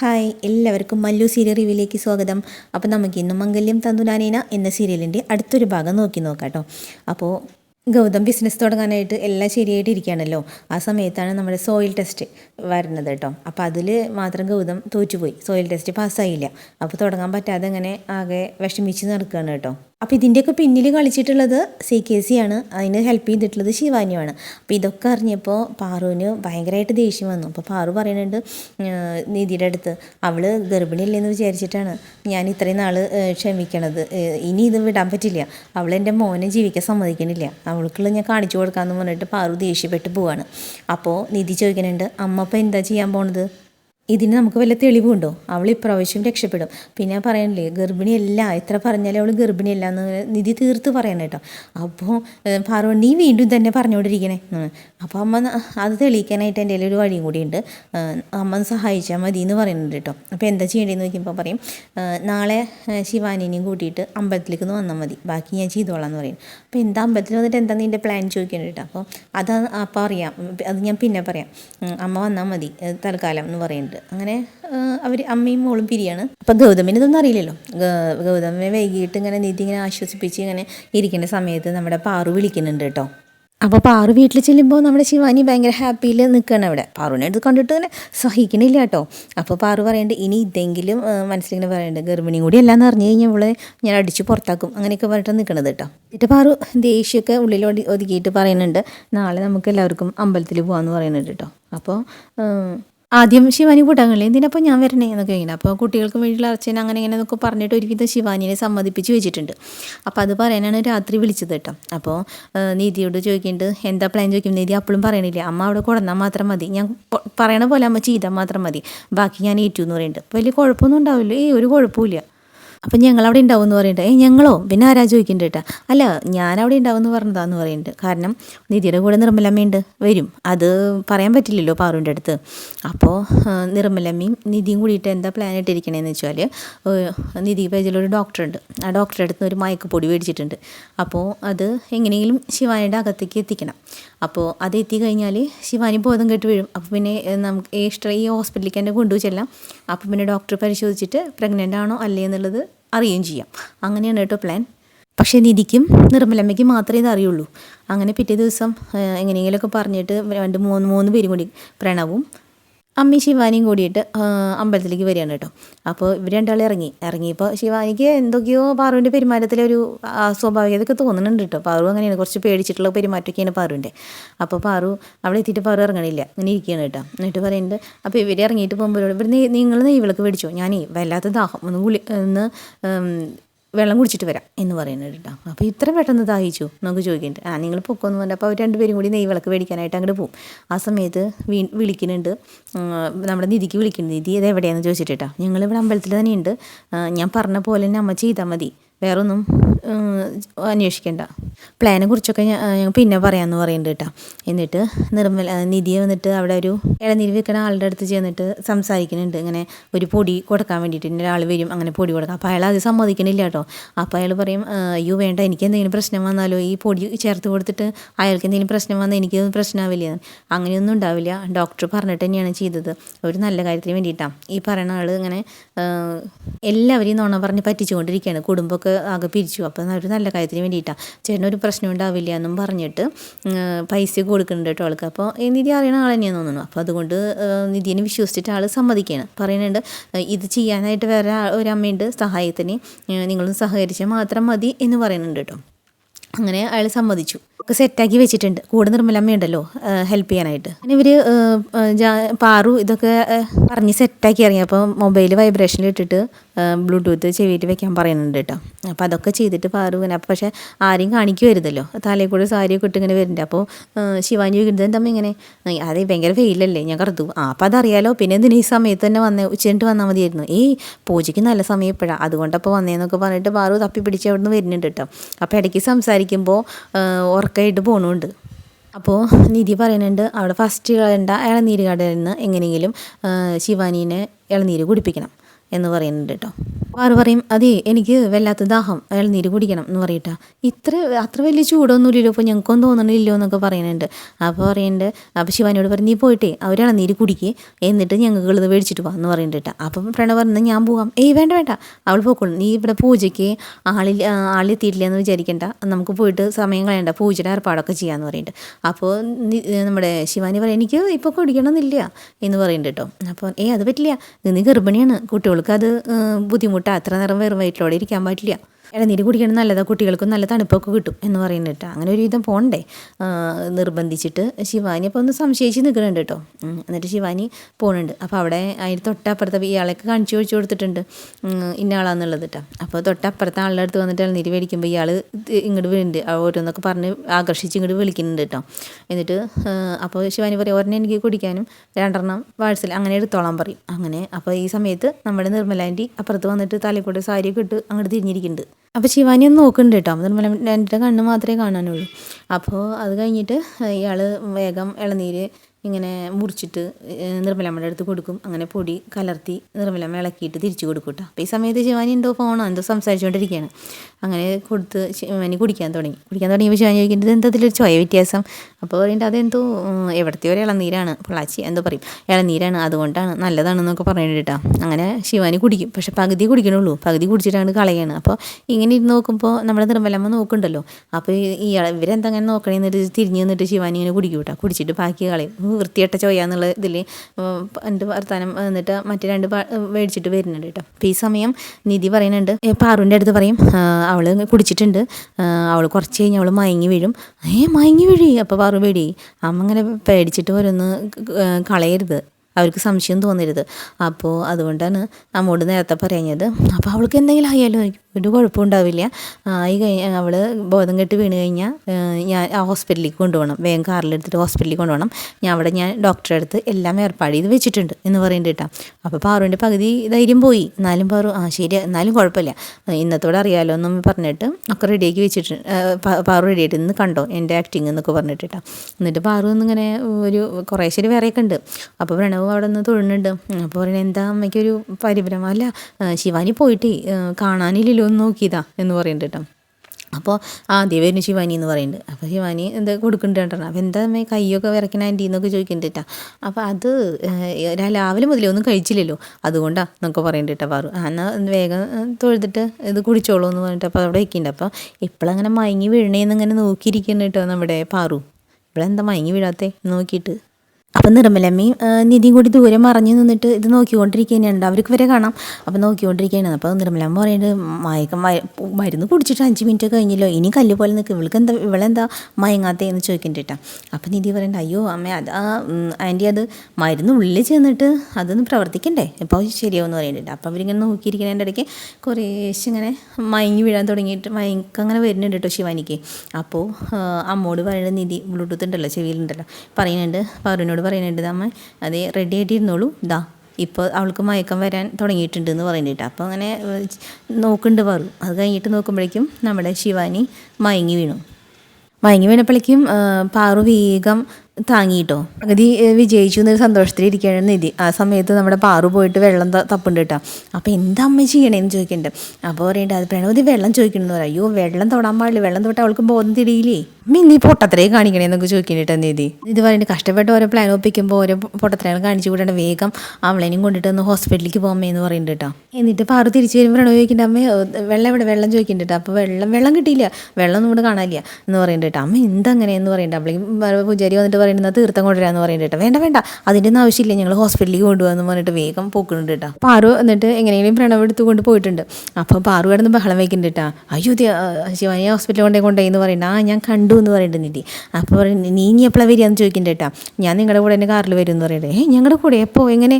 Hi എല്ലാവർക്കും Mallu serial റിവ്യൂലേക്ക് സ്വാഗതം. അപ്പോൾ നമുക്ക് ഇന്ന് മംഗല്യം തന്തുനാനേന എന്ന സീരിയലിന്റെ അടുത്തൊരു ഭാഗം നോക്കി നോക്കാം കേട്ടോ. അപ്പോൾ ഗൗതം ബിസിനസ് തുടങ്ങാനായിട്ട് എല്ലാം ശരിയായിട്ട് ഇരിക്കുകയാണല്ലോ. ആ സമയത്താണ് നമ്മുടെ സോയിൽ ടെസ്റ്റ് വരുന്നത് കേട്ടോ. അപ്പോൾ അതിൽ മാത്രം ഗൗതം തോറ്റുപോയി. സോയിൽ ടെസ്റ്റ് പാസ്സായില്ല അപ്പോൾ തുടങ്ങാൻ പറ്റാതെ അങ്ങനെ ആകെ വിഷമിച്ച് നടക്കുകയാണ് കേട്ടോ. അപ്പോൾ ഇതിന്റെയൊക്കെ പിന്നിൽ കളിച്ചിട്ടുള്ളത് സി കെ സി ആണ്. അതിന് ഹെൽപ്പ് ചെയ്തിട്ടുള്ളത് ശിവാനിയുമാണ്. അപ്പോൾ ഇതൊക്കെ അറിഞ്ഞപ്പോൾ പാറുവിന് ഭയങ്കരമായിട്ട് ദേഷ്യം വന്നു. അപ്പോൾ പാറു പറയുന്നുണ്ട് നിധിയുടെ അടുത്ത് അവൾ ഗർഭിണിയല്ലെന്ന് വിചാരിച്ചിട്ടാണ് ഞാൻ ഇത്രയും നാൾ ക്ഷമിക്കണത്. ഇനി ഇത് വിടാൻ പറ്റില്ല. അവൾ എന്റെ മോനെ ജീവിക്കാൻ സമ്മതിക്കണില്ല. അവൾക്കുള്ള ഞാൻ കാണിച്ചു കൊടുക്കാമെന്ന് പറഞ്ഞിട്ട് പാറു ദേഷ്യപ്പെട്ട് പോവാണ്. അപ്പോൾ നിധി ചോദിക്കുന്നുണ്ട് അമ്മ അപ്പോൾ എന്താ ചെയ്യാൻ പോണത്? ഇതിന് നമുക്ക് വല്ല തെളിവുണ്ടോ? അവൾ ഇപ്രാവശ്യം രക്ഷപ്പെടും. പിന്നെ പറയണില്ലേ ഗർഭിണിയല്ല. എത്ര പറഞ്ഞാലും അവൾ ഗർഭിണിയല്ല എന്ന് നിധി തീർത്ത് പറയണം കേട്ടോ. അപ്പോൾ ഫാറോ നീ വീണ്ടും തന്നെ പറഞ്ഞുകൊണ്ടിരിക്കണേ. അപ്പോൾ അമ്മ അത് തെളിയിക്കാനായിട്ട് എന്റെ ഒരു വഴിയും കൂടിയുണ്ട് അമ്മ സഹായിച്ചാൽ മതി എന്ന് പറയുന്നുണ്ട് കേട്ടോ. അപ്പോൾ എന്താ ചെയ്യേണ്ടതെന്ന് നോക്കിയപ്പോൾ പറയും നാളെ ശിവാനിനെയും കൂട്ടിയിട്ട് അമ്പലത്തിലേക്ക് ഒന്ന് വന്നാൽ മതി. ബാക്കി ഞാൻ ചെയ്തോളാം എന്ന് പറയും. അപ്പോൾ എന്താ അമ്പലത്തിൽ വന്നിട്ട് എന്താ നിന്റെ പ്ലാൻ ചോദിക്കണം കേട്ടോ അപ്പോൾ അത് അപ്പോൾ അറിയാം. അത് ഞാൻ പിന്നെ പറയാം. അമ്മ വന്നാൽ മതി തൽക്കാലം എന്ന് പറയുന്നുണ്ട്. അങ്ങനെ അവർ അമ്മയും മോളും പിരിയാണ്. അപ്പം ഗൗതമിന് ഇതൊന്നും അറിയില്ലല്ലോ. ഗൗതമെ വൈകിട്ട് ഇങ്ങനെ നീതി ഇങ്ങനെ ആശ്വസിപ്പിച്ച് ഇങ്ങനെ ഇരിക്കുന്ന സമയത്ത് നമ്മുടെ പാറു വിളിക്കുന്നുണ്ട് കേട്ടോ. അപ്പോൾ പാറു വീട്ടിൽ ചെല്ലുമ്പോൾ നമ്മുടെ ശിവാനി ഭയങ്കര ഹാപ്പിയിൽ നിൽക്കുകയാണ് അവിടെ. പാറുവിനെ എടുത്ത് കണ്ടിട്ട് ഇങ്ങനെ സഹിക്കണില്ല കേട്ടോ. അപ്പോൾ പാറു പറയേണ്ട ഇനി ഇതെങ്കിലും മനസ്സിലിങ്ങനെ പറയേണ്ടത് ഗർഭിണിയും കൂടി അല്ലാന്ന് അറിഞ്ഞു കഴിഞ്ഞാൽ ഇവളെ ഞാൻ അടിച്ച് പുറത്താക്കും. അങ്ങനെയൊക്കെ പറഞ്ഞിട്ട് നിൽക്കണത് കേട്ടോ. എന്നിട്ട് പാറു ദേഷ്യമൊക്കെ ഉള്ളിൽ ഒടി ഒതുക്കിയിട്ട് പറയുന്നുണ്ട് നാളെ നമുക്ക് എല്ലാവർക്കും അമ്പലത്തിൽ പോകാമെന്ന് പറയുന്നുണ്ട് കേട്ടോ. അപ്പോൾ ആദ്യം ശിവാനി കൂട്ടാങ്ങളെ എന്തിനപ്പോൾ ഞാൻ വരണേ എന്നൊക്കെ ഇങ്ങനെ. അപ്പോൾ കുട്ടികൾക്ക് വേണ്ടിയുള്ള അർച്ചന അങ്ങനെ ഇങ്ങനെ എന്നൊക്കെ പറഞ്ഞിട്ട് ഒരുവിധം ശിവാനിനെ സമ്മതിപ്പിച്ച് വെച്ചിട്ടുണ്ട്. അപ്പോൾ അത് പറയാനാണ് രാത്രി വിളിച്ചത് കേട്ടോ. അപ്പോൾ നീതിയോട് ചോദിക്കേണ്ടത് എന്താ പ്ലാൻ ചോദിക്കും? നീതി അപ്പോഴും പറയണില്ല. അമ്മ അവിടെ കൊടുന്നാൽ മാത്രം മതി. ഞാൻ പറയണ പോലെ അമ്മ ചെയ്താൽ മാത്രം മതി. ബാക്കി ഞാൻ ഏറ്റു എന്ന് പറയുന്നുണ്ട് വലിയ കുഴപ്പമൊന്നും ഉണ്ടാവില്ല. ഏയ് ഒരു കുഴപ്പമില്ല അപ്പം ഞങ്ങൾ അവിടെ ഉണ്ടാവും എന്ന് പറയുന്നുണ്ട് ഏ ഞങ്ങളോ? പിന്നെ ആരാ ചോദിക്കുന്നുണ്ട് കേട്ടോ അല്ല അവിടെ ഉണ്ടാവും എന്ന് പറഞ്ഞതാന്ന് പറയുന്നുണ്ട് കാരണം നിധിയുടെ കൂടെ നിർമ്മലമ്മയുണ്ട്. വരും. അത് പറയാൻ പറ്റില്ലല്ലോ പാറുവിന്റെ അടുത്ത്. അപ്പോൾ നിർമ്മലമ്മയും നിധിയും കൂടിയിട്ട് എന്താ പ്ലാൻ ഇട്ടിരിക്കണേന്ന് വെച്ചാൽ നിധി പേജിലൊരു ഡോക്ടറുണ്ട് ആ ഡോക്ടറെ അടുത്ത് ഒരു ഒരു മയക്കുപൊടി മേടിച്ചിട്ടുണ്ട്. അപ്പോൾ അത് എങ്ങനെയെങ്കിലും ശിവാനിയുടെ അകത്തേക്ക് എത്തിക്കണം. അപ്പോൾ അത് എത്തിക്കഴിഞ്ഞാൽ ശിവാനി ബോധം കെട്ട് വീഴും. അപ്പോൾ പിന്നെ നമുക്ക് എക്സ്ട്രാ ഈ ഹോസ്പിറ്റലിലേക്ക് തന്നെ കൊണ്ടുപോയി ചെല്ലാം. അപ്പോൾ പിന്നെ ഡോക്ടർ പരിശോധിച്ചിട്ട് പ്രഗ്നന്റ് ആണോ അല്ലേ എന്നുള്ളത് അറിയുകയും ചെയ്യാം. അങ്ങനെയാണ് കേട്ടോ പ്ലാൻ പക്ഷേ നിധിക്കും നിർമ്മലമ്മയ്ക്കും മാത്രമേ ഇത് അറിയുള്ളൂ. അങ്ങനെ പിറ്റേ ദിവസം എങ്ങനെയെങ്കിലുമൊക്കെ പറഞ്ഞിട്ട് രണ്ട് മൂന്ന് മൂന്ന് പേരും കൂടി പ്രണവും അമ്മി ശിവാനിയും കൂടിയിട്ട് അമ്പലത്തിലേക്ക് വരികയാണ് കേട്ടോ. അപ്പോൾ ഇവർ രണ്ടാളും ഇറങ്ങി. ഇറങ്ങിയപ്പോൾ ശിവാനിക്ക് എന്തൊക്കെയോ പാറുവിന്റെ പെരുമാറ്റത്തിലൊരു അസ്വാഭാവികതയൊക്കെ തോന്നുന്നുണ്ട് കേട്ടോ. പാറു അങ്ങനെയാണ്. കുറച്ച് പേടിച്ചിട്ടുള്ള പെരുമാറ്റമൊക്കെയാണ് പാറുവിന്റെ അപ്പോൾ പാറു അവിടെ എത്തിയിട്ട് പാറു ഇറങ്ങണില്ല. ഇങ്ങനെ ഇരിക്കുകയാണ് കേട്ടോ. എന്നിട്ട് പറയുന്നുണ്ട് അപ്പോൾ ഇവർ ഇറങ്ങിയിട്ട് പോകുമ്പോൾ ഇവർ നിങ്ങൾ നെയ്വിളക്ക് മേടിച്ചോ? ഞാനേ വല്ലാത്ത ദാഹം. ഒന്ന് കുളി ഒന്ന് വെള്ളം കുടിച്ചിട്ട് വരാം എന്ന് പറയുന്നത് കേട്ടോ. അപ്പോൾ ഇത്ര പെട്ടെന്ന് ദാഹിച്ചു നമുക്ക് ചോദിക്കുന്നുണ്ട് ആ നിങ്ങൾ പൊക്കോന്ന് പറഞ്ഞാൽ അപ്പോൾ അവർ രണ്ടുപേരും കൂടി നെയ് വിളക്ക് മേടിക്കാനായിട്ട് അങ്ങോട്ട് പോകും ആ സമയത്ത് വീ വിളിക്കുന്നുണ്ട്. നമ്മുടെ നിധിക്ക് വിളിക്കുന്നുണ്ട്. നിധി ഇത് എവിടെയാണെന്ന് ചോദിച്ചിട്ട് കേട്ടോ. ഞങ്ങളിവിടെ അമ്പലത്തിൽ തന്നെയുണ്ട്. ഞാൻ പറഞ്ഞ പോലെ തന്നെ അമ്മ ചെയ്താൽ മതി. വേറെ ഒന്നും ഉം, അന്വേഷിക്കണ്ട. പ്ലാനെ കുറിച്ചൊക്കെ ഞാൻ പിന്നെ പറയാമെന്ന് പറയുന്നുണ്ട് കേട്ടോ. എന്നിട്ട് നിർമ്മല നിധിയെ വന്നിട്ട് അവിടെ ഒരു ഇളനീര് വെക്കണ ആളുടെ അടുത്ത് ചെന്നിട്ട് സംസാരിക്കുന്നുണ്ട് ഇങ്ങനെ ഒരു പൊടി കൊടുക്കാൻ വേണ്ടിയിട്ട് എന്റെ ഒരാൾ വരും അങ്ങനെ പൊടി കൊടുക്കാം അപ്പോൾ അയാൾ അത് സമ്മതിക്കണില്ല കേട്ടോ. അപ്പോൾ അയാൾ പറയും "ആ, അയ്യോ വേണ്ട എനിക്ക് എന്തെങ്കിലും പ്രശ്നം വന്നാലോ? ഈ പൊടി ചേർത്ത് കൊടുത്തിട്ട് അയാൾക്ക് എന്തെങ്കിലും പ്രശ്നം വന്നാൽ എനിക്ക് പ്രശ്നമാവില്ല അങ്ങനെയൊന്നും ഉണ്ടാവില്ല. ഡോക്ടർ പറഞ്ഞിട്ട് തന്നെയാണ് ചെയ്തത്. ഒരു നല്ല കാര്യത്തിന് വേണ്ടിയിട്ടാണ് ഈ പറയുന്ന ആൾ ഇങ്ങനെ എല്ലാവരെയും നോണം പറഞ്ഞ് പറ്റിച്ചുകൊണ്ടിരിക്കുകയാണ് കുടുംബമൊക്കെ ആകെ പിരിച്ചു. അപ്പോൾ ഒരു നല്ല കാര്യത്തിന് വേണ്ടിയിട്ടാണ് ചേട്ടനൊരു പ്രശ്നം ഉണ്ടാവില്ല എന്നും പറഞ്ഞിട്ട് പൈസ കൊടുക്കുന്നുണ്ട് കേട്ടോ ആൾക്ക്. അപ്പോൾ നിധി അറിയണ ആൾ തന്നെയാണെന്ന് തോന്നുന്നു. അപ്പോൾ അതുകൊണ്ട് നിധിയെ വിശ്വസിച്ചിട്ട് ആൾ സമ്മതിക്കുകയാണ് പറയുന്നുണ്ട് ഇത് ചെയ്യാനായിട്ട് വേറെ ഒരമ്മയുണ്ട്. സഹായത്തിന് നിങ്ങളും സഹകരിച്ചാൽ മാത്രം മതി എന്ന് പറയുന്നുണ്ട് കേട്ടോ. അങ്ങനെ അയാൾ സമ്മതിച്ചു. ഒക്കെ സെറ്റാക്കി വെച്ചിട്ടുണ്ട്. കൂടെ നിർമ്മലമ്മയുണ്ടല്ലോ ഹെൽപ്പ് ചെയ്യാനായിട്ട്. അങ്ങനെ ഇവർ പാറു ഇതൊക്കെ പറഞ്ഞ് സെറ്റാക്കി ഇറങ്ങി. അപ്പോൾ മൊബൈൽ വൈബ്രേഷനിൽ ഇട്ടിട്ട് ബ്ലൂടൂത്ത് ചെവിയിട്ട് വെക്കാൻ പറയുന്നുണ്ട് കേട്ടോ. അപ്പോൾ അതൊക്കെ ചെയ്തിട്ട് പാറു ഇങ്ങനെ അപ്പോൾ പക്ഷേ ആരെയും കാണിക്കുമായിരുന്നല്ലോ തലയിൽ കൂടെ സാരിയൊക്കെ ഇട്ട് ഇങ്ങനെ വരുന്നുണ്ട്. അപ്പോൾ ശിവാനി ചോദിക്കുന്നത് തമ്മിൽ ഇങ്ങനെ? അത് ഭയങ്കര ഫെയിലല്ലേ ഞാൻ കറുത്തു ആ അപ്പോൾ അതറിയാലോ പിന്നെ എന്തിനാ ഈ സമയത്ത് തന്നെ വന്നേ ഉച്ചയിട്ട് വന്നാൽ മതിയായിരുന്നു? ഈ പൂജയ്ക്ക് നല്ല സമയം ഇപ്പോഴാണ് അതുകൊണ്ടപ്പോൾ വന്നേന്നൊക്കെ പറഞ്ഞിട്ട് പാറു തപ്പി പിടിച്ച് അവിടെ നിന്ന് വരുന്നുണ്ട് കേട്ടോ. അപ്പോൾ ഇടയ്ക്ക് സംസാരിക്കുമ്പോൾ ഉറക്കമായിട്ട് പോകണുണ്ട് അപ്പോൾ നിധി പറയുന്നുണ്ട് അവിടെ ഫസ്റ്റ് കളയണ്ട ഇളനീര് കടയിൽ നിന്ന് എങ്ങനെയെങ്കിലും ശിവാനീനെ ഇളനീര് കുടിപ്പിക്കണം. എന്ന് പറയുന്നുണ്ട് കേട്ടോ. ആറ് പറയും അതേ എനിക്ക് വല്ലാത്ത ദാഹം. അയാൾ നീര് കുടിക്കണം എന്ന് പറയട്ടാ. ഇത്ര അത്ര വലിയ ചൂടൊന്നുമില്ലല്ലോ ഇപ്പോൾ ഞങ്ങൾക്കൊന്നും തോന്നണില്ലല്ലോ എന്നൊക്കെ പറയുന്നുണ്ട്. അപ്പോൾ പറയുന്നുണ്ട് അപ്പോൾ ശിവാനിയോട് പറയും നീ പോയിട്ടേ അവരാണ് നീര് കുടിക്കുക എന്നിട്ട് ഞങ്ങൾക്ക് ഇത് മേടിച്ചിട്ട് വാ എന്ന് പറയുന്നുണ്ട് അപ്പം പ്രണവ് പറഞ്ഞാൽ ഞാൻ പോകാം ഏയ് വേണ്ട വേണ്ട. അവൾ പോക്കോളും നീ ഇവിടെ പൂജയ്ക്ക് ആളിൽ ആളെത്തിയിട്ടില്ല എന്ന് വിചാരിക്കണ്ട. നമുക്ക് പോയിട്ട് സമയം കളയണ്ട. പൂജയുടെ ഏർപ്പാടൊക്കെ ചെയ്യാമെന്ന് പറയുന്നുണ്ട്. അപ്പോൾ നമ്മുടെ ശിവാനി പറയും എനിക്ക് ഇപ്പോൾ കുടിക്കണമെന്നില്ല എന്ന് പറയുന്നുണ്ട് കേട്ടോ. അപ്പോൾ ഏ അത് പറ്റില്ല. നീ ഗർഭിണിയാണ് കുട്ടികൾക്ക് അത് ബുദ്ധിമുട്ടാണ് അത്ര നേരം വെറും വയറ്റിലോടെ ഇരിക്കാൻ പറ്റില്ല ഇളനീര് കുടിക്കണം നല്ലതാണ് കുട്ടികൾക്കും നല്ല തണുപ്പൊക്കെ കിട്ടും എന്ന് പറയുന്നത് കേട്ടോ. അങ്ങനെ ഒരു വിധം പോണ്ടേ. നിർബന്ധിച്ചിട്ട് ശിവാനി അപ്പോൾ ഒന്ന് സംശയിച്ച് നിൽക്കുന്നുണ്ട് കേട്ടോ. എന്നിട്ട് ശിവാനി പോകുന്നുണ്ട് അപ്പോൾ അവിടെ അതിന് തൊട്ടപ്പുറത്തെ ഇയാളെയൊക്കെ കാണിച്ചു ഒഴിച്ചു കൊടുത്തിട്ടുണ്ട്. ഉം, ഇന്ന ആളാന്നുള്ളത് കേട്ടോ. അപ്പോൾ തൊട്ടപ്പുറത്തെ ആളുടെ അടുത്ത് വന്നിട്ട് ഇളനീര് മേടിക്കുമ്പോൾ ഇയാൾ ഇങ്ങോട്ട് വീണ്ടുണ്ട് ഓരോന്നൊക്കെ പറഞ്ഞ് ആകർഷിച്ച് ഇങ്ങോട്ട് വിളിക്കുന്നുണ്ട് കേട്ടോ. എന്നിട്ട് അപ്പോൾ ശിവാനി പറയും ഒരെണ്ണം എനിക്ക് കുടിക്കാനും രണ്ടെണ്ണം വാഴ്സൽ അങ്ങനെ എടുത്തോളാൻ പറയും. അങ്ങനെ അപ്പോൾ ഈ സമയത്ത് നമ്മുടെ നിർമ്മല ആന്റി അപ്പുറത്ത് വന്നിട്ട് തലയിൽ കൂടെ സാരിയൊക്കെ ഇട്ട് അങ്ങോട്ട് തിരിഞ്ഞിരിക്കുന്നുണ്ട്. അപ്പോൾ ശിവാനി ഒന്ന് നോക്കുന്നുണ്ട് കേട്ടോ. നിർമ്മല എന്റെ കണ്ണ് മാത്രമേ കാണാനുള്ളൂ. അപ്പോൾ അത് കഴിഞ്ഞിട്ട് ഇയാൾ വേഗം ഇളനീര് ഇങ്ങനെ മുറിച്ചിട്ട് നിർമ്മലമ്മയുടെ അടുത്ത് കൊടുക്കും. അങ്ങനെ പൊടി കലർത്തി നിർമ്മലമ്മ ഇളക്കിയിട്ട് തിരിച്ചു കൊടുക്കും കേട്ടോ അപ്പോൾ ഈ സമയത്ത് ശിവാനി എന്തോ ഫോണോ എന്തോ സംസാരിച്ചുകൊണ്ടിരിക്കുകയാണ് അങ്ങനെ കൊടുത്ത് ശിവാനി കുടിക്കാൻ തുടങ്ങി. കുടിക്കാൻ തുടങ്ങിയപ്പോൾ ശിവാനി ചോദിക്കുന്നത് എന്താ അതിലൊരു ചോയ വ്യത്യാസം? അപ്പോൾ പറയുന്നത് അതെന്തോ എവിടത്തെ ഒരു ഇളനീരാണ്. പൊള്ളാച്ചി എന്തോ പറയും ഇളനീരാണ് അതുകൊണ്ടാണ് നല്ലതാണെന്നൊക്കെ പറയുന്നത് കേട്ടോ അങ്ങനെ ശിവാനി കുടിക്കും. പക്ഷെ പകുതി കുടിക്കണുള്ളൂ. പകുതി കുടിച്ചിട്ടാണ് കളയാണ്. അപ്പോൾ ഇങ്ങനെ ഇരുന്ന് നോക്കുമ്പോൾ നമ്മുടെ നിർമ്മലമ്മ നോക്കുന്നുണ്ടല്ലോ. അപ്പോൾ ഈ ഇവരെന്താ അങ്ങനെ നോക്കണേന്നിട്ട് തിരിഞ്ഞ് നിന്നിട്ട് ശിവാനി ഇങ്ങനെ കുടിക്കും കേട്ടോ കുടിച്ചിട്ട് ബാക്കി കളയും. ഉം, വൃത്തികെട്ട ചോയാന്നുള്ള ഇതിൽ എന്റെ വർത്താനം എന്നിട്ട് മറ്റേ രണ്ട് മേടിച്ചിട്ട് വരുന്നുണ്ട് കേട്ടോ. അപ്പോൾ ഈ സമയം നിധി പറയുന്നുണ്ട് പാറുവിന്റെ അടുത്ത് പറയും അവൾ കുടിച്ചിട്ടുണ്ട് അവൾ കുറച്ച് കഴിഞ്ഞ് അവൾ മയങ്ങി വീഴും. ഏ മയങ്ങി വീഴി? അപ്പോൾ പാറു പേടി അമ്മ ഇങ്ങനെ പേടിച്ചിട്ട് ഓരോന്ന് കളയരുത്. അവർക്ക് സംശയം തോന്നരുത്. അപ്പോൾ അതുകൊണ്ടാണ് നമ്മോട് നേരത്തെ പറയുന്നത് അപ്പോൾ അവൾക്ക് എന്തെങ്കിലും ആയാലും ഒരു കുഴപ്പമുണ്ടാവില്ല. ആയി കഴിഞ്ഞ അവൾ ബോധം കെട്ട് വീണ് കഴിഞ്ഞാൽ ഞാൻ ആ ഹോസ്പിറ്റലിലേക്ക് കൊണ്ടുപോകണം. വേഗം കാറിലെടുത്തിട്ട് ഹോസ്പിറ്റലിൽ കൊണ്ടുപോകണം. ഞാൻ അവിടെ ഞാൻ ഡോക്ടറെ അടുത്ത് എല്ലാം ഏർപ്പാട് ചെയ്ത് വെച്ചിട്ടുണ്ട് എന്ന് പറയുന്നുണ്ട് കേട്ടോ. അപ്പോൾ പാറുവിന്റെ പകുതി ധൈര്യം പോയി. എന്നാലും പാറു ആ ശരി എന്നാലും കുഴപ്പമില്ല. ഇന്നത്തോടെ അറിയാലോ എന്നും പറഞ്ഞിട്ട് ഒക്കെ റെഡിയാക്കി വെച്ചിട്ട് പാറു റെഡിയായിട്ട് ഇന്ന് കണ്ടോ എന്റെ ആക്ടിങ് എന്നൊക്കെ പറഞ്ഞിട്ട് കേട്ടോ. എന്നിട്ട് പാറു എന്നിങ്ങനെ ഒരു കുറേശ്ശേരി ശരി വേറെയൊക്കെ ഉണ്ട്. അപ്പോൾ പ്രണവ് അവിടെ നിന്ന് തൊഴുന്നുണ്ട്. അപ്പോൾ പറയുന്നത് എന്താ അമ്മയ്ക്കൊരു പരിഭ്രമം? അല്ല ശിവാനി പോയിട്ട് കാണാനില്ലല്ലോ ഒന്ന് നോക്കിയതാ എന്ന് പറയുന്നുണ്ട് കേട്ടോ അപ്പോൾ ആദ്യം വരുന്നു ശിവാനി എന്ന് പറയുന്നുണ്ട് അപ്പോൾ ശിവാനി എന്താ കൊടുക്കുന്നുണ്ട് കേട്ടോ അപ്പോൾ എന്താ അമ്മേ കൈയൊക്കെ വരയ്ക്കണ ആന്റി എന്നൊക്കെ ചോദിക്കുന്നുണ്ട് അപ്പോൾ അത് രാവിലെ മുതലേ ഒന്നും കഴിച്ചില്ലല്ലോ. അതുകൊണ്ടാണ് എന്നൊക്കെ പറയുന്നുണ്ട് കേട്ടോ പാറു. എന്നാൽ വേഗം തൊഴുതിട്ട് ഇത് കുടിച്ചോളൂ എന്ന് പറഞ്ഞിട്ട് അപ്പോൾ അവിടെ വയ്ക്കുന്നുണ്ട് അപ്പോൾ ഇപ്പോഴങ്ങനെ മയങ്ങി വീഴണേന്ന് ഇങ്ങനെ നോക്കിയിരിക്കുന്നു കേട്ടോ നമ്മുടെ പാറു. ഇവളെന്താ മയങ്ങി വീഴാത്തേ? നോക്കിയിട്ട് അപ്പം നിർമ്മലമ്മയും നിധിയും കൂടി ദൂരെ മറഞ്ഞു നിന്നിട്ട് ഇത് നോക്കിക്കൊണ്ടിരിക്കുകയാണ്. അവർക്ക് വരെ കാണാം. അപ്പം നോക്കിക്കൊണ്ടിരിക്കുകയാണ്. അപ്പോൾ നിർമ്മലമ്മ പറയുന്നത് മയക്കം മയ- മരുന്ന് കുടിച്ചിട്ട് അഞ്ച് മിനിറ്റ് കഴിഞ്ഞല്ലോ. ഇനി കല്ല് പോലെ നിൽക്കും. ഇവൾക്ക് എന്താ ഇവളെന്താ മയങ്ങാത്ത എന്ന് ചോദിക്കണ്ടിട്ടാ. അപ്പം നിധി പറയണ്ട അയ്യോ അമ്മ അത് ആ ആന്റി അത് മരുന്ന് ഉള്ളിൽ ചെന്നിട്ട് അതൊന്ന് പ്രവർത്തിക്കണ്ടേ? ഇപ്പോൾ ശരിയാവുമെന്ന് പറയുന്നുണ്ട്. അപ്പം അവരിങ്ങനെ നോക്കിയിരിക്കുന്നതിന്റെ ഇടയ്ക്ക് കുറേശ്ശെ ഇങ്ങനെ മയങ്ങി വീഴാൻ തുടങ്ങിയിട്ട് മയക്കങ്ങനെ വരുന്നുണ്ട് കേട്ടോ ശിവാനിക്ക്. അപ്പോൾ അമ്മോട് പറയുന്നത് നിധി ബ്ലൂടൂത്ത് ഉണ്ടല്ലോ ചെവിയിലുണ്ടല്ലോ പറയുന്നുണ്ട് പാറുവിനോട് പറയുന്നുണ്ട് നമ്മൾ അതേ റെഡി ആയിട്ടിരുന്നോളൂ. ഇതാ ഇപ്പോൾ അവൾക്ക് മയക്കം വരാൻ തുടങ്ങിയിട്ടുണ്ട് എന്ന് പറയുന്നുണ്ട്. അപ്പോൾ അങ്ങനെ നോക്കുന്നുണ്ട് പാറു. അത് കഴിഞ്ഞിട്ട് നോക്കുമ്പോഴേക്കും നമ്മുടെ ശിവാനി മയങ്ങി വീണു. മയങ്ങി വീണപ്പോഴേക്കും പാറു വേഗം താങ്ങിയിട്ടോ. ഏ, വിജയിച്ചു എന്നൊരു സന്തോഷത്തിലിരിക്കുകയാണ് നിധി. ആ സമയത്ത് നമ്മുടെ പാറു പോയിട്ട് വെള്ളം തപ്പുണ്ട് കേട്ടോ. അപ്പോൾ എന്താ അമ്മ ചെയ്യണേന്ന് ചോദിക്കുന്നുണ്ട്. അപ്പോൾ പറയണ്ട അത് പ്രണവതി വെള്ളം ചോദിക്കണമെന്ന് പറയാം. അയ്യോ വെള്ളം തൊടാൻ പാടില്ല. വെള്ളം തൊട്ട് അവൾക്ക് ബോധം തിരിയില്ലേ അമ്മ നീ കാണിക്കണേ എന്നൊക്കെ ചോദിക്കുന്നുണ്ട് നീതി. ഇത് പറഞ്ഞിട്ട് കഷ്ടപ്പെട്ട് ഓരോ പ്ലാൻ ഒപ്പിക്കുമ്പോൾ ഓരോ പൊട്ടത്രയാണ് കാണിച്ചു കൂടാണ്ട് വേഗം അവളേനും കൊണ്ടിട്ട് ഒന്ന് ഹോസ്പിറ്റലിലേക്ക് പോകാമേ എന്ന് പറയുന്നുണ്ട് കേട്ടോ എന്നിട്ട് പാറു തിരിച്ചു വരുമ്പോൾ പ്രണവ് ചോദിക്കുന്നുണ്ട് അമ്മ വെള്ളം ഇവിടെ വെള്ളം ചോദിക്കുന്നുണ്ട് അപ്പോൾ വെള്ളം വെള്ളം കിട്ടിയില്ല. വെള്ളം ഒന്നും ഇവിടെ കാണാനില്ല എന്ന് പറയുന്നുണ്ട് കേട്ടോ അമ്മ എന്തങ്ങനെയെന്ന് പറയുന്നുണ്ട് അപ്പോഴേക്കും പൂജാരി വന്നിട്ട് പറയുന്നത് തീർത്ഥം കൊണ്ടുവരാന്ന് പറയുന്നുണ്ട് കേട്ടോ വേണ്ട വേണ്ട. അതിന്റെ ഒന്നും ആവശ്യമില്ല. ഞങ്ങൾ ഹോസ്പിറ്റലിലേക്ക് കൊണ്ടുപോകാമെന്ന് പറഞ്ഞിട്ട് വേഗം പോക്കുന്നുണ്ട് കേട്ടോ പാറു എന്നിട്ട് എങ്ങനെയെങ്കിലും പ്രണവ് എടുത്ത് കൊണ്ട് പോയിട്ടുണ്ട്. അപ്പോൾ പാറു കിടന്ന് ബഹളം വയ്ക്കുന്നുണ്ട് കേട്ടോ അയ്യോ ശിവാനി ഹോസ്പിറ്റലിൽ കൊണ്ടേ കൊണ്ടുപോയി എന്ന് പറയുന്നത് ആ ഞാൻ കണ്ടു. എന്ന് പറയുന്നുണ്ട് നിധി? അപ്പോൾ പറയുന്നത് നീ ഇനി എപ്പോഴാണ് വരിക? എന്ന് ചോദിക്കുന്നുണ്ട് കേട്ടോ. ഞാൻ നിങ്ങളുടെ കൂടെ എന്റെ കാറിൽ വരും എന്ന് പറയുന്നത് ഏ ഞങ്ങളുടെ കൂടെ? എപ്പോൾ എങ്ങനെ?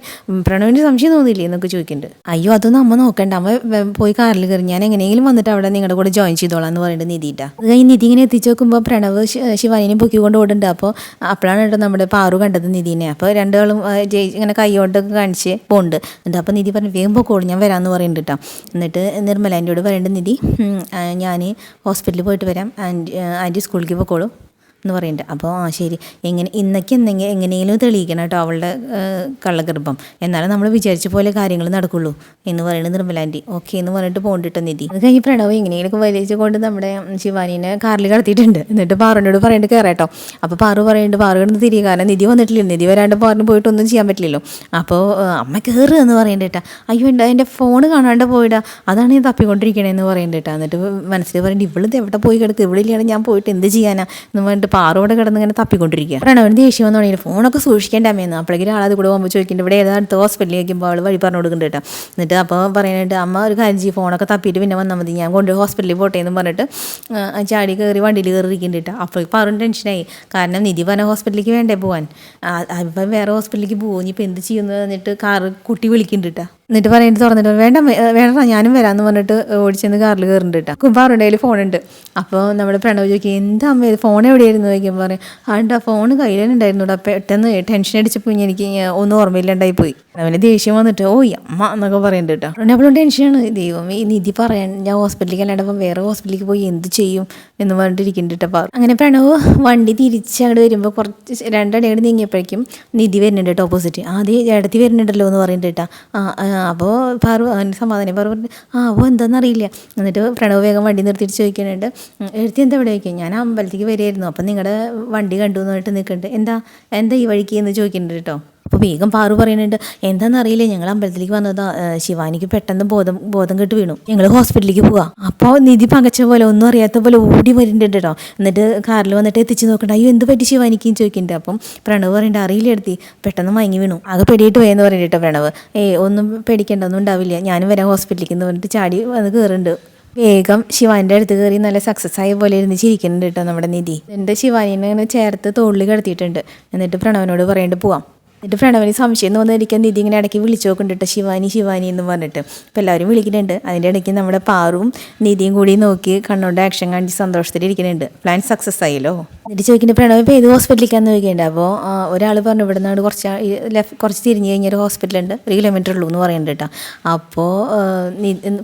പ്രണവിന് സംശയം തോന്നില്ലേ എന്നൊക്കെ ചോദിക്കുന്നുണ്ട് അയ്യോ അതൊന്നും അമ്മ നോക്കണ്ട. അമ്മ പോയി കാറിൽ കയറി. ഞാൻ എങ്ങനെയെങ്കിലും വന്നിട്ട് അവിടെ നിങ്ങളുടെ കൂടെ ജോയിൻ ചെയ്തോളാം എന്ന് പറയുന്നത് നിധിട്ടാ അത് കഴിഞ്ഞ് നിധി ഇങ്ങനെ എത്തിച്ചു നോക്കുമ്പോൾ പ്രണവ് ശിവാനിനെ പൊക്കിക്കൊണ്ട് ഓടുന്നുണ്ട്. അപ്പോൾ അപ്പോഴാണ് കേട്ടോ നമ്മുടെ പാറു കണ്ടത് നിധിനെ. അപ്പോൾ രണ്ടാളും ജയി ഇങ്ങനെ കൈകൊണ്ടൊക്കെ കാണിച്ച് പോകുന്നുണ്ട് എന്നിട്ട് അപ്പോൾ നിധി പറഞ്ഞു വേഗം പൊക്കോളൂ ഞാൻ വരാമെന്ന് പറയുന്നുണ്ട് കേട്ടോ. എന്നിട്ട് നിർമ്മല എന്റെ കൂടെ പറയേണ്ട നിധി ഞാൻ ഹോസ്പിറ്റലിൽ പോയിട്ട് വരാം. ആന്റി ആന്റി സ്കൂളിലേക്ക് പൊക്കോളൂ എന്ന് പറയുന്നുണ്ട് അപ്പോൾ ആ ശരി. എങ്ങനെ ഇന്നൊക്കെ എന്തെങ്കിലും എങ്ങനെയെങ്കിലും തെളിയിക്കണം കേട്ടോ അവളുടെ കള്ളഗർഭം. എന്നാലും നമ്മൾ വിചാരിച്ച പോലെ കാര്യങ്ങൾ നടക്കുള്ളൂ എന്ന് പറയുന്നത് നിർമ്മലാന്റി ഓക്കെ എന്ന് പറഞ്ഞിട്ട് പോണ്ടിട്ട് നിധി. അത് കഴിഞ്ഞ് പ്രണവ് എങ്ങനെയെങ്കിലും വലിച്ചു കൊണ്ട് നമ്മുടെ ശിവാനീനെ കാറിൽ കടത്തിയിട്ടുണ്ട്. എന്നിട്ട് പാറുവിനോട് പറയേണ്ടത് കയറാട്ടോ അപ്പോൾ പാറു പറയുന്നുണ്ട് പാറു കിടന്ന് തിരികെ കാരണം നിധി വന്നിട്ടില്ല നിധി വരാണ്ട് പാറിന് പോയിട്ടൊന്നും ചെയ്യാൻ പറ്റില്ലല്ലോ. അപ്പോൾ അമ്മ കയറുക എന്ന് പറയേണ്ട കേട്ടോ അയ്യോ എന്റെ എന്റെ ഫോൺ കാണാണ്ട് പോയിടാ. അതാണ് ഞാൻ തപ്പിക്കൊണ്ടിരിക്കണേന്ന് പറയേണ്ട കേട്ടോ എന്നിട്ട് മനസ്സിൽ പറയേണ്ടത് ഇവളിത് എവിടെ പോയി കിടക്കുക ഇവിടെ ഇല്ലാണ്ട് ഞാൻ പോയിട്ട് എന്ത് ചെയ്യാനാ? എന്ന് പറഞ്ഞിട്ട് പാറോടെ കിടന്ന് ഇങ്ങനെ തപ്പിക്കൊണ്ടിരിക്കുക പ്രണവന് ദേഷ്യം വന്നു തുടങ്ങി ഫോണൊക്കെ സൂക്ഷിക്കേണ്ട അമ്മയെന്ന് അപ്പോഴേക്കും ആളത് കൂടെ പോകുമ്പോൾ ചോദിക്കുന്നുണ്ട് ഇവിടെ ഏതാ അടുത്ത ഹോസ്പിറ്റലിൽ വയ്ക്കുമ്പോൾ അവൾ വഴി പറഞ്ഞു കൊടുക്കുന്നുണ്ട് കേട്ടോ. എന്നിട്ട് അപ്പോൾ പറയുന്നുണ്ട് അമ്മ ഒരു കാര്യം ചെയ്യും ഫോണൊക്കെ തപ്പിയിട്ട് പിന്നെ വന്നാൽ മതി. ഞാൻ കൊണ്ട് ഹോസ്പിറ്റലിൽ പോട്ടെ എന്ന് പറഞ്ഞിട്ട് ചാടി കയറി വണ്ടിയിൽ കയറി ഇരിക്കുന്നുണ്ട് കേട്ടോ. അപ്പോൾ പാറും ടെൻഷനായി. കാരണം നിധി പറഞ്ഞ ഹോസ്പിറ്റലിലേക്ക് വേണ്ടേ പോകാൻ അപ്പം വേറെ ഹോസ്പിറ്റലിലേക്ക് പോകും ഇനിയിപ്പോൾ എന്ത് ചെയ്യുന്നത് എന്നിട്ട് കാറ് കുട്ടി വിളിക്കുന്നുണ്ട് കേട്ടോ. എന്നിട്ട് പറയുന്നത് തുറന്നിട്ട് വേണ്ട വേണ്ട ഞാനും വരാമെന്ന് പറഞ്ഞിട്ട് ഓടിച്ചെന്ന് കാറിൽ കയറുന്നുണ്ട് കേട്ടോ കുമ്പാറുണ്ട് ഫോൺ ഫോണുണ്ട്. അപ്പോൾ നമ്മുടെ പ്രണവ് ചോദിക്കും എന്താ അമ്മ ഫോൺ എവിടെയായിരുന്നു? ചോദിക്കുമ്പോൾ പറയും ആണ്ടാ ഫോൺ കയ്യിലുണ്ടായിരുന്നു കേട്ടോ പെട്ടെന്ന് ടെൻഷൻ അടിച്ചപ്പോൾ എനിക്ക് ഒന്നും ഓർമ്മയില്ലാണ്ടായി പോയി. അവന് ദേഷ്യം വന്നിട്ട് ഓ അമ്മ എന്നൊക്കെ പറയുന്നുണ്ട് കേട്ടോ അവിടെ അവളും ടെൻഷനാണ്. ദൈവം ഈ നിധി പറയാൻ ഞാൻ ഹോസ്പിറ്റലിലേക്ക് അല്ലാണ്ട് അപ്പം വേറെ ഹോസ്പിറ്റലിലേക്ക് പോയി എന്ത് ചെയ്യും? എന്ന് പറഞ്ഞിട്ടിരിക്കുന്നുണ്ട് കേട്ടോ പാറു അങ്ങനെ പ്രണവ് വണ്ടി തിരിച്ച് അങ്ങോട്ട് വരുമ്പോൾ കുറച്ച് രണ്ടടി അങ്ങോട്ട് നീങ്ങിയപ്പോഴേക്കും നിധി വരുന്നുണ്ട് കേട്ടോ ഓപ്പോസിറ്റ് ആദ്യം ഇടത്തി വരുന്നുണ്ടല്ലോ എന്ന് പറയുന്നുണ്ട് കേട്ടോ അപ്പോൾ പാറു അവന് സമാധാനം. പാറു പറഞ്ഞു ആ അപ്പോൾ എന്താണെന്നറിയില്ല എന്നിട്ട് പ്രണവ് വേഗം വണ്ടി നിർത്തിയിട്ട് ചോദിക്കുന്നുണ്ട് "ഉം, എഴുത്തി എന്താ ഇവിടെ ചോദിക്കും ഞാൻ അമ്പലത്തേക്ക് വരികയായിരുന്നു. അപ്പം നിങ്ങളുടെ വണ്ടി കണ്ടു എന്ന് പറഞ്ഞിട്ട് നിൽക്കുന്നുണ്ട് എന്താ എന്താ ഈ വഴിക്ക്? എന്ന് ചോദിക്കുന്നുണ്ട് കേട്ടോ. അപ്പോൾ വേഗം പാറു പറയുന്നുണ്ട് എന്താണെന്നറിയില്ല ഞങ്ങൾ അമ്പലത്തിലേക്ക് വന്നതാ ശിവാനിക്ക് പെട്ടെന്ന് ബോധം ബോധം കെട്ട് വീണു. ഞങ്ങൾ ഹോസ്പിറ്റലിലേക്ക് പോവാ. അപ്പോൾ നിധി പകച്ച പോലെ ഒന്നും അറിയാത്ത പോലെ ഓടി വരുന്നുണ്ട് കേട്ടോ എന്നിട്ട് കാറിൽ വന്നിട്ട് എത്തിച്ച് നോക്കണ്ട അയ്യോ എന്ത് പറ്റി ശിവാനിക്ക്? ചോദിക്കുന്നുണ്ട് അപ്പം പ്രണവ് പറയുന്നുണ്ട് അറിയില്ല എടുത്തി പെട്ടെന്ന് മയങ്ങി വീണു. ആകെ പെടിയിട്ട് പോയെന്ന് പറയുന്നുണ്ട് കേട്ടോ പ്രണവ്. ഏ ഒന്നും പേടിക്കേണ്ട ഒന്നും ഉണ്ടാവില്ല. ഞാനും വരാം ഹോസ്പിറ്റലിലേക്ക് എന്ന് പറഞ്ഞിട്ട് ചാടി വന്ന് കയറുന്നുണ്ട് വേഗം ശിവാനിന്റെ അടുത്ത് കയറി നല്ല സക്സസ് ആയ പോലെ ഇരുന്ന് ചിരിക്കുന്നുണ്ട് കേട്ടോ നമ്മുടെ നിധി. എന്റെ ശിവാനിനെ ഇങ്ങനെ ചേർത്ത് തോളിൽ കിടത്തിയിട്ടുണ്ട്. എന്നിട്ട് പ്രണവനോട് പറയേണ്ടി പോവാം. എന്നിട്ട് പ്രണവന് സംശയം തോന്നിയിരിക്കാൻ നിധി ഇങ്ങനെ ഇടയ്ക്ക് വിളിച്ചു നോക്കുന്നുണ്ട് ശിവാനി ശിവാനി എന്ന് പറഞ്ഞിട്ട്. അപ്പോൾ എല്ലാവരും വിളിക്കുന്നുണ്ട്. അതിന്റെ ഇടയ്ക്ക് നമ്മുടെ പാറും നിധിയും കൂടി നോക്കി കണ്ണോണ്ട് ആക്ഷൻ കാണിച്ച് സന്തോഷത്തിലിരിക്കുന്നുണ്ട് പ്ലാൻ സക്സസ് ആയല്ലോ. എന്നിട്ട് ചോദിക്കുന്നത് പ്രണവ് ഇപ്പോൾ ഏത് ഹോസ്പിറ്റലിലേക്കാന്ന് ചോദിക്കേണ്ട അപ്പോൾ ഒരാൾ പറഞ്ഞു ഇവിടെ നിന്നാണ് കുറച്ച് കുറച്ച് തിരിഞ്ഞ് കഴിഞ്ഞൊരു ഹോസ്പിറ്റലുണ്ട് ഒരു കിലോമീറ്റർ ഉള്ളൂ എന്ന് പറയുന്നുണ്ട് കേട്ടോ അപ്പോൾ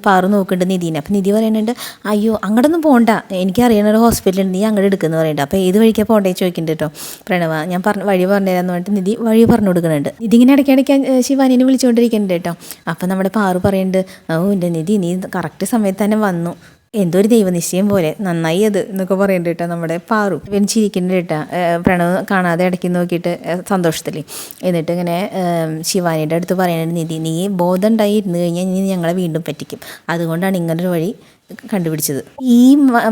പാറു നോക്കുന്നുണ്ട് നിധീനെ. അപ്പോൾ നിധി പറയുന്നുണ്ട് അയ്യോ അങ്ങോട്ടൊന്നും പോകണ്ട എനിക്കറിയണ ഒരു ഹോസ്പിറ്റലുണ്ട് നീ അങ്ങോട്ട് എടുക്കുന്നു പറയുന്നുണ്ട്. അപ്പോൾ ഏത് വഴിക്കാണ് പോകണ്ടേ ചോദിക്കുന്നുണ്ട് കേട്ടോ പ്രണവ ഞാൻ പറഞ്ഞു വഴി പറഞ്ഞുതരാന്ന് പറഞ്ഞിട്ട് നിധി വഴി പറഞ്ഞു. കൊടുക്കുന്നുണ്ട് ഇതിങ്ങനെ ഇടയ്ക്കിടയ്ക്ക് ശിവാനിനെ വിളിച്ചുകൊണ്ടിരിക്കുന്നുണ്ട് കേട്ടോ. അപ്പോൾ നമ്മുടെ പാറു പറയുന്നുണ്ട് ഓ എന്റെ നിധി നീ കറക്റ്റ് സമയത്ത് തന്നെ വന്നു. എന്തോ ഒരു ദൈവനിശ്ചയം പോലെ നന്നായി അത് എന്നൊക്കെ പറയേണ്ടി കേട്ടോ നമ്മുടെ പാറു. ഇവൻ ചിരിക്കുന്നുണ്ട് കേട്ടോ. പ്രണവ് കാണാതെ ഇടയ്ക്ക് നോക്കിയിട്ട് സന്തോഷത്തിൽ എന്നിട്ട് ഇങ്ങനെ ശിവാനിയുടെ അടുത്ത് പറയുന്നുണ്ട് നിധി നീ ബോധം ഉണ്ടായി ഇരുന്ന് കഴിഞ്ഞാൽ നീ ഞങ്ങളെ വീണ്ടും പറ്റിക്കും. അതുകൊണ്ടാണ് ഇങ്ങനൊരു വഴി കണ്ടുപിടിച്ചത്. ഈ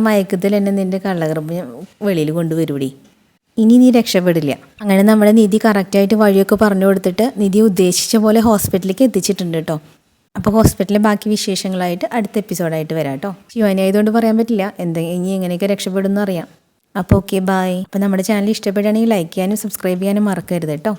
മയക്കത്തിൽ എന്നെ നിന്റെ കള്ളകർമ്മം വെളിയിൽ കൊണ്ടുവരൂടി. ഇനി നീ രക്ഷപ്പെടില്ല. അങ്ങനെ നമ്മുടെ നിധി കറക്റ്റായിട്ട് വഴിയൊക്കെ പറഞ്ഞു കൊടുത്തിട്ട് നിധി ഉദ്ദേശിച്ച പോലെ ഹോസ്പിറ്റലിലേക്ക് എത്തിച്ചിട്ടുണ്ട് കേട്ടോ അപ്പോൾ ഹോസ്പിറ്റലിലെ ബാക്കി വിശേഷങ്ങളായിട്ട് അടുത്ത എപ്പിസോഡായിട്ട് വരാം കേട്ടോ ശിവാനി ആയതുകൊണ്ട് പറയാൻ പറ്റില്ല. എന്തെങ്കിലും ഇനി എങ്ങനെയൊക്കെ രക്ഷപ്പെടുമെന്ന് അറിയാം. അപ്പോൾ ഓക്കെ ബായ് അപ്പോൾ നമ്മുടെ ചാനൽ ഇഷ്ടപ്പെടുകയാണെങ്കിൽ ലൈക്ക് ചെയ്യാനും സബ്സ്ക്രൈബ് ചെയ്യാനും മറക്കരുത് കേട്ടോ